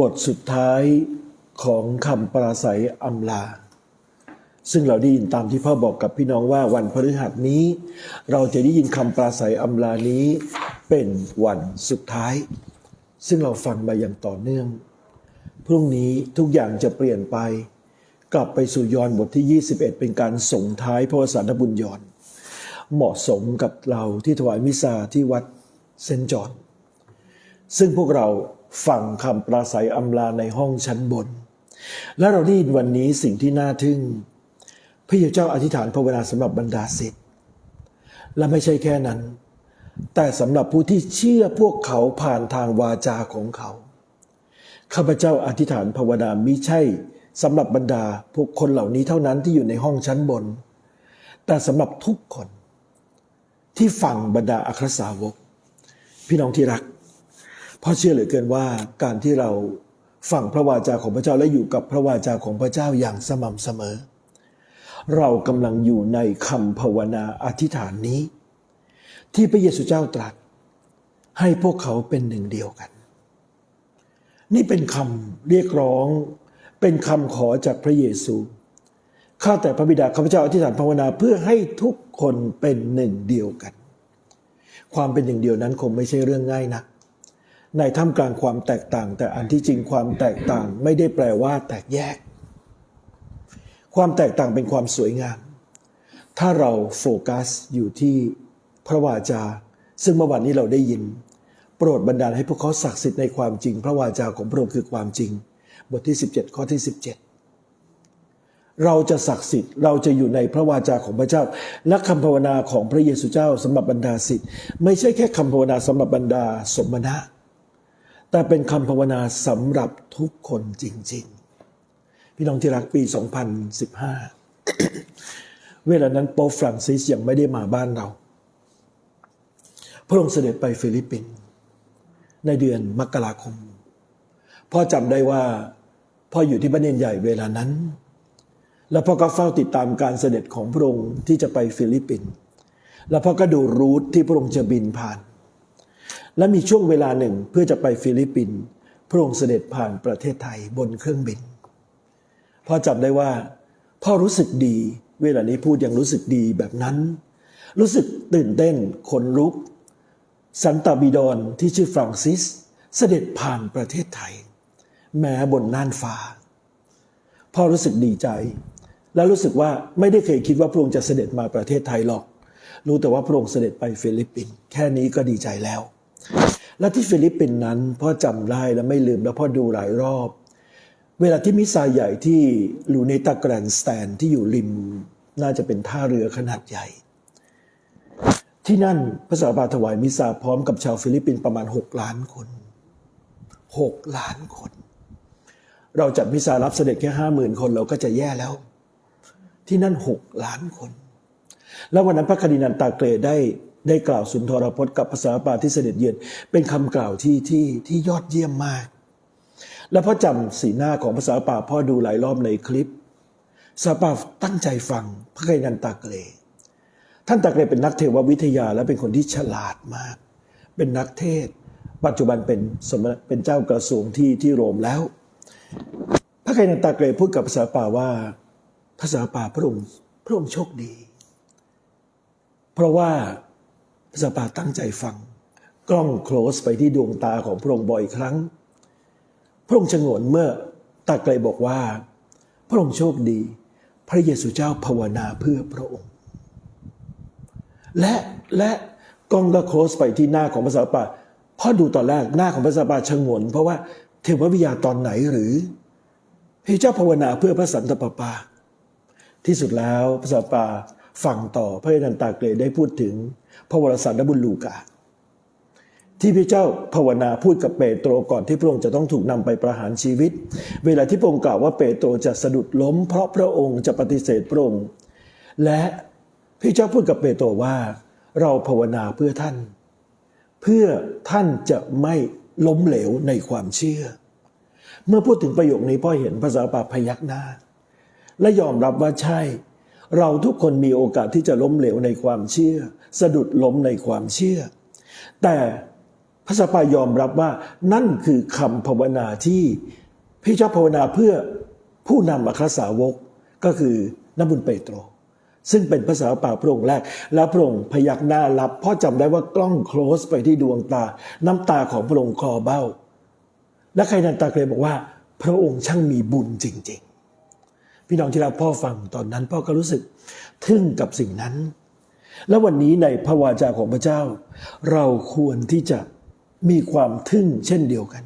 บทสุดท้ายของคำปราศัยอำลา ซึ่งเราได้ยินตามที่พ่อบอกกับพี่น้องว่าวันพฤหัสนี้ เราจะได้ยินคำปราศัยอำลานี้เป็นวันสุดท้าย ซึ่งเราฟังมาอย่างต่อเนื่อง พรุ่งนี้ทุกอย่างจะเปลี่ยนไป กลับไปสู่ยอห์นบทที่ 21 เป็นการส่งท้ายพระวสารบุญยอนเหมาะสมกับเราที่ถวายมิสซาที่วัดเซนจอนซึ่งพวกเรา ฟังคำปราศัยอำลาในห้องชั้นบน และเราได้ยินวันนี้สิ่งที่น่าทึ่ง พระเยซูเจ้าอธิษฐานภาวนาสำหรับบรรดาศิษย์และไม่ใช่แค่นั้น แต่สำหรับผู้ที่เชื่อพวกเขาผ่านทางวาจาของเขาข้าพเจ้าอธิษฐานภาวนามิใช่สำหรับบรรดาพวกคนเหล่านี้เท่านั้นที่อยู่ในห้องชั้นบน แต่สำหรับทุกคนที่ฟังบรรดาอัครสาวก พี่น้องที่รัก ราะเชื่อเหลือเกินว่าการที่เราฟังพระวาจาของพระเจ้าและอยู่กับพระวาจาของพระเจ้าอย่างสม่ำเสมอ เรากำลังอยู่ในคำภาวนาอธิษฐานนี้ ที่พระเยซูเจ้าตรัส ให้พวกเขาเป็นหนึ่งเดียวกัน นี่เป็นคำเรียกร้อง เป็นคำขอจากพระเยซูข้าแต่พระบิดาข้าพเจ้าอธิษฐานภาวนาเพื่อให้ทุกคนเป็นหนึ่งเดียวกัน ความเป็นหนึ่งเดียวนั้นคงไม่ใช่เรื่องง่ายนะัก ในท่ามกลางความแตกต่าง แต่อันที่จริงความแตกต่างไม่ได้แปลว่าแตกแยก ความแตกต่างเป็นความสวยงาม ถ้าเราโฟกัสอยู่ที่พระวาจา ซึ่งเมื่อวันนี้เราได้ยิน โปรดบันดาลให้พวกเขาศักดิ์สิทธิ์ในความจริง พระวาจาของพระองค์คือความจริง บทที่ 17 ข้อที่ 17 เราจะศักดิ์สิทธิ์เราจะอยู่ในพระวาจาของพระเจ้า และคำภาวนาของพระเยซูเจ้าสำหรับบรรดาสิทธิ์ไม่ใช่แค่คำภาวนาสำหรับบรรดาสมณะ แต่เป็นคำภาวนาสำหรับทุกคนจริง ๆ พี่น้องที่รักปี 2015 เวลานั้นโป๊ฟรังซิสยังไม่ได้มาบ้านเรา พระองค์เสด็จไปฟิลิปปินส์ในเดือนมกราคม พ่อจำได้ว่า พ่ออยู่ที่บ้านเนนใหญ่เวลานั้น แล้วพ่อก็เฝ้าติดตามการเสด็จของพระองค์ที่จะไปฟิลิปปินส์แล้วพ่อก็ดูรูทที่พระองค์จะบินผ่าน และมีช่วงเวลาหนึ่งเพื่อจะไปฟิลิปปินส์พระองค์เสด็จผ่านประเทศไทยบนเครื่องบิน พ่อจำได้ว่า พ่อรู้สึกดี เวลานี้พูดยังรู้สึกดีแบบนั้น รู้สึกตื่นเต้นขนลุก สันตาบิดอนที่ชื่อฟรานซิส เสด็จผ่านประเทศไทย แม้บนน่านฟ้า พ่อรู้สึกดีใจ และรู้สึกว่าไม่ได้เคยคิดว่าพระองค์จะเสด็จมาประเทศไทยหรอก รู้แต่ว่าพระองค์เสด็จไปฟิลิปปินส์แค่นี้ก็ดีใจแล้ว และที่ฟิลิปปินส์นั้นพ่อจำได้และไม่ลืมแล้วพ่อดูหลายรอบ เวลาที่มิซาใหญ่ที่ลูเนตาแกรนสแตนที่อยู่ริม น่าจะเป็นท่าเรือขนาดใหญ่ ที่นั่นพระสาบาถวายมิซาพร้อมกับชาวฟิลิปปินส์ประมาณ 6 ล้านคน 6 ล้านคน เราจัดมิซารับเสด็จแค่ห้าหมื่นคนเราก็จะแย่แล้ว ที่นั่น 6 ล้านคน แล้ววันนั้นพระคดินันตาเกรดได้ ได้กล่าวสุนทรพจน์กับภาษาปาที่เสด็จเยือนเป็นคำกล่าวที่ที่ที่ยอดเยี่ยมมาก แล้วพ่อจำสีหน้าของภาษาป่าพ่อดูหลายรอบในคลิปสาป่าตั้งใจฟังพระคดินันตาเกรดท่านตาเกรดเป็นนักเทววิทยาและเป็นคนที่ฉลาดมาก เป็นนักเทศ ปัจจุบันเป็นสมณเป็นเจ้ากระทรวงที่ที่โรมแล้ว พระคดินันตาเกรดพูดกับภาษาป่าว่าภาษาป่าพระองค์พระองค์โชคดี เพราะว่า ภาษาป่าตั้งใจฟัง กล้องโคลสไปที่ดวงตาของพระองค์บ่อยครั้ง พระองค์ชงนเมื่อตาไกลบอกว่า พระองค์โชคดี พระเยซูเจ้าภาวนาเพื่อพระองค์ และและกล้องก็โคลสไปที่หน้าของภาษาป่าพอดูตอนแรกหน้าของภาษาป่าชงน เพราะว่าเทววิทยาตอนไหนหรือพระเจ้าภาวนาเพื่อพระสันตะปาปา ที่สุดแล้วภาษาป่าฟังต่อพระนันตาเกรได้พูดถึง พระวรสารบุญลูกา ที่พระเจ้าภาวนาพูดกับเปโตรก่อนที่พระองค์จะต้องถูกนำไปประหารชีวิต เวลาที่พระองค์กล่าวว่าเปโตรจะสะดุดล้ม เพราะพระองค์จะปฏิเสธพระองค์ และพระเจ้าพูดกับเปโตรว่า เราภาวนาเพื่อท่าน เพื่อท่านจะไม่ล้มเหลวในความเชื่อ เมื่อพูดถึงประโยคนี้พ่อเห็นภาษาปาพยักหน้า และยอมรับว่าใช่ เราทุกคนมีโอกาสที่จะล้มเหลวในความเชื่อ สะดุดล้มในความเชื่อ แต่พระสัพพายอมรับว่านั่นคือคำภาวนาที่พี่เจ้าภาวนาเพื่อผู้นำอัครสาวกก็คือนบุญเปโตร ซึ่งเป็นภาษาป่าพระองค์แรก แล้วพระองค์พยักหน้ารับเพราะจำได้ว่ากล้องโคลสไปที่ดวงตา น้ำตาของพระองค์คลอเบ้า และใครนันตาเกรบอกว่า พระองค์ช่างมีบุญจริง พี่น้องที่เราพ่อฟังตอนนั้นพ่อก็รู้สึกทึ่งกับสิ่งนั้น และวันนี้ในพระวาจาของพระเจ้า เราควรที่จะมีความทึ่งเช่นเดียวกัน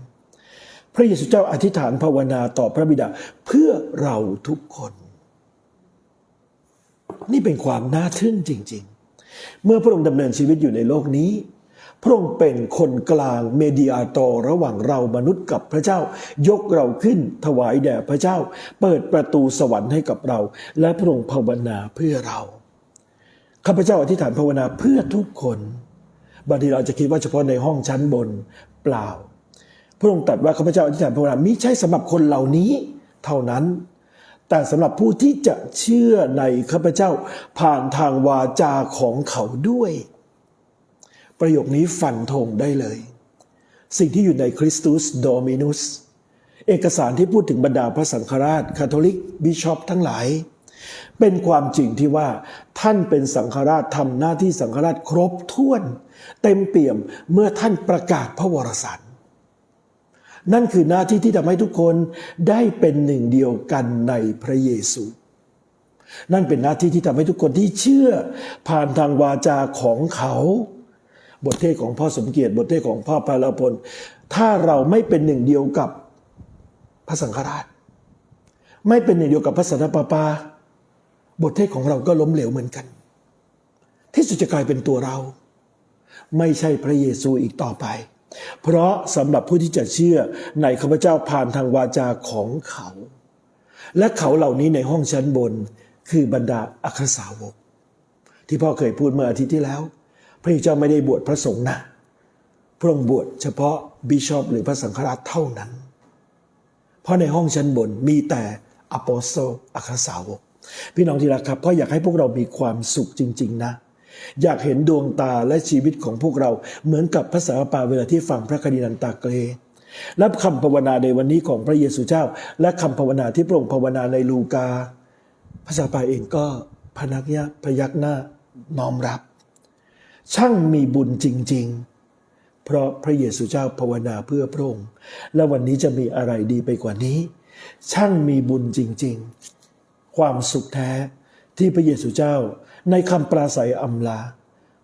พระเยซูเจ้าอธิษฐานภาวนาต่อพระบิดาเพื่อเราทุกคน นี่เป็นความน่าทึ่งจริง ๆ เมื่อพระองค์ดำเนินชีวิตอยู่ในโลกนี้ พระองค์เป็นคนกลางเมดิอาตร์ระหว่างเรามนุษย์กับพระเจ้า ยกเราขึ้นถวายแด่พระเจ้า เปิดประตูสวรรค์ให้กับเรา และพระองค์ภาวนาเพื่อเราข้าพเจ้าอธิษฐานภาวนาเพื่อทุกคนบางทีเราจจะคิดว่าเฉพาะในห้องชั้นบนเปล่า พระองค์ตรัสว่าข้าพเจ้าอธิษฐานภาวนามิใช่สำหรับคนเหล่านี้เท่านั้น แต่สำหรับผู้ที่จะเชื่อในข้าพเจ้าผ่านทางวาจาของเขาด้วย ประโยคนี้ฟันธงได้เลย สิ่งที่อยู่ในคริสตุสโดมินุสเอกสารที่พูดถึงบรรดาพระสังฆราชคาทอลิกบิชอปทั้งหลาย เป็นความจริงที่ว่าท่านเป็นสังฆราชทำหน้าที่สังฆราชครบถ้วน เต็มเปี่ยมเมื่อท่านประกาศพระวรสารนั่นคือหน้าที่ที่ทำให้ทุกคนได้เป็นหนึ่งเดียวกันในพระเยซู นั่นเป็นหน้าที่ที่ทำให้ทุกคนที่เชื่อผ่านทางวาจาของเขา บทเทศของพ่อสมเกียรติ บทเทศของพ่อพาลพล ถ้าเราไม่เป็นหนึ่งเดียวกับพระสังฆราช ไม่เป็นหนึ่งเดียวกับพระสันตะปาปา บทเทศของเราก็ล้มเหลวเหมือนกัน ที่สุดจะกลายเป็นตัวเรา ไม่ใช่พระเยซูอีกต่อไป เพราะสำหรับผู้ที่จะเชื่อในข้าพเจ้าผ่านทางวาจาของเขา และเขาเหล่านี้ในห้องชั้นบนคือบรรดาอัครสาวก ที่พ่อเคยพูดเมื่ออาทิตย์ที่แล้ว พระเจ้าไม่ได้บวชพระสงฆ์นะพระองค์บวชเฉพาะบิชอปหรือพระสังฆราชเท่านั้น เพราะในห้องชั้นบนมีแต่อโปสโตลอัครสาวก พี่น้องที่รักครับพ่ออยากให้พวกเรามีความสุขจริง ๆ นะ อยากเห็นดวงตาและชีวิตของพวกเราเหมือนกับพระสาวปาเวลาที่ฟังพระคดีนันตาเกรและคำภาวนาในวันนี้ของพระเยซูเจ้า และคำภาวนาที่พระองค์ภาวนาในลูกา พระสาวปาเองก็พนักยะพยักหน้าน้อมรับ ช่างมีบุญจริง ๆ เพราะพระเยซูเจ้าภาวนาเพื่อพระองค์ และวันนี้จะมีอะไรดีไปกว่านี้ ช่างมีบุญจริง ๆ ความสุขแท้ที่พระเยซูเจ้าในคำปราศัยอำลา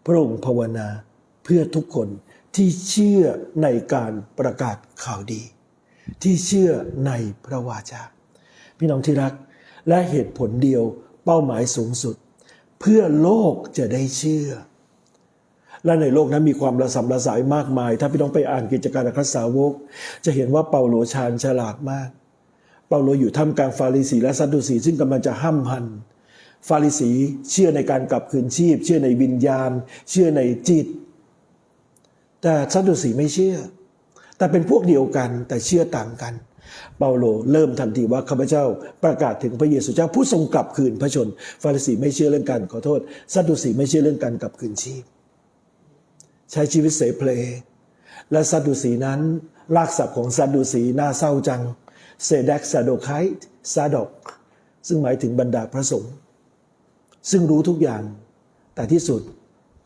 พระองค์ภาวนาเพื่อทุกคนที่เชื่อในการประกาศข่าวดี ที่เชื่อในพระวาจาพี่น้องที่รักและเหตุผลเดียวเป้าหมายสูงสุด เพื่อโลกจะได้เชื่อ และในโลกนั้นมีความระสำระสายมากมาย ถ้าพี่น้องไปอ่านกิจการอัครสาวก จะเห็นว่าเปาโลชาญฉลาดมาก เปาโลอยู่ท่ามกลางฟาริสีและซัดดูสีซึ่งกำลังจะห้ำหัน ฟาริสีเชื่อในการกลับคืนชีพ เชื่อในวิญญาณ เชื่อในจิต แต่ซัดดูสีไม่เชื่อ แต่เป็นพวกเดียวกันแต่เชื่อต่างกันเปาโลเริ่มทันทีว่าข้าพเจ้าประกาศถึงพระเยซูเจ้าผู้ทรงกลับคืนพระชน ฟาริสีไม่เชื่อเรื่องการขอโทษซัดดูสีไม่เชื่อเรื่องการกลับคืนชีพ ใช้ชีวิตเสเพล และซัดดูสีนั้น รากศัพท์ของซัดดูสีน่าเศร้าจัง เซเดกซาโดไคต์ซาดอก ซึ่งหมายถึงบรรดาพระสงฆ์ซึ่งรู้ทุกอย่าง แต่ที่สุด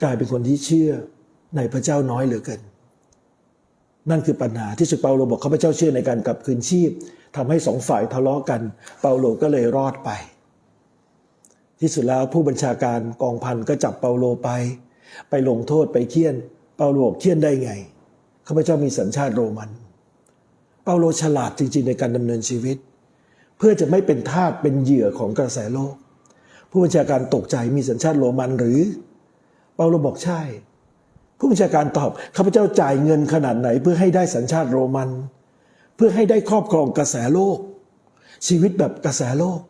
กลายเป็นคนที่เชื่อในพระเจ้าน้อยเหลือเกิน นั่นคือปัญหาที่สุดเปาโลบอกข้าพเจ้าเชื่อในการกลับคืนชีพทำให้สองฝ่ายทะเลาะกัน เปาโลก็เลยรอดไป ที่สุดแล้วผู้บัญชาการกองพันก็จับเปาโลไป ไปลงโทษไปเคี่ยน เปาโลบอกเคี่ยนได้ไงข้าพเจ้ามีสัญชาติโรมัน เปาโลฉลาดจริง ๆ ในการดำเนินชีวิต เพื่อจะไม่เป็นทาสเป็นเหยื่อของกระแสโลก ผู้บัญชาการตกใจมีสัญชาติโรมันหรือ เปาโลบอกใช่ ผู้บัญชาการตอบข้าพเจ้าจ่ายเงินขนาดไหน เพื่อให้ได้สัญชาติโรมัน เพื่อให้ได้ครอบครองกระแสโลก ชีวิตแบบกระแสโลก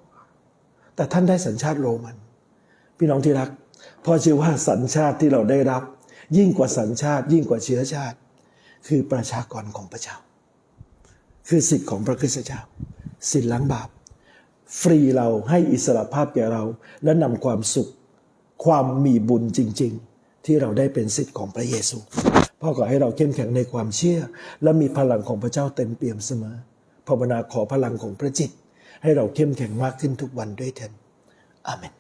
แต่ท่านได้สัญชาติโรมัน พี่น้องที่รัก พอเชื่อว่าสัญชาติที่เราได้รับ ยิ่งกว่าสัญชาติ ยิ่งกว่าเชื้อชาติ คือประชากรของพระเจ้า คือสิทธิ์ของพระคริสตเจ้า สิทธิ์ล้างบาป ฟรีเราให้อิสระภาพแก่เรา และนำความสุข ความมีบุญจริง ๆ ที่เราได้เป็นสิทธิ์ของพระเยซูพ่อขอให้เราเข้มแข็งในความเชื่อ และมีพลังของพระเจ้าเต็มเปี่ยมเสมอภาวนาขอพลังของพระจิต ให้เราเข้มแข็งมากขึ้นทุกวันด้วยเถิดอาเมน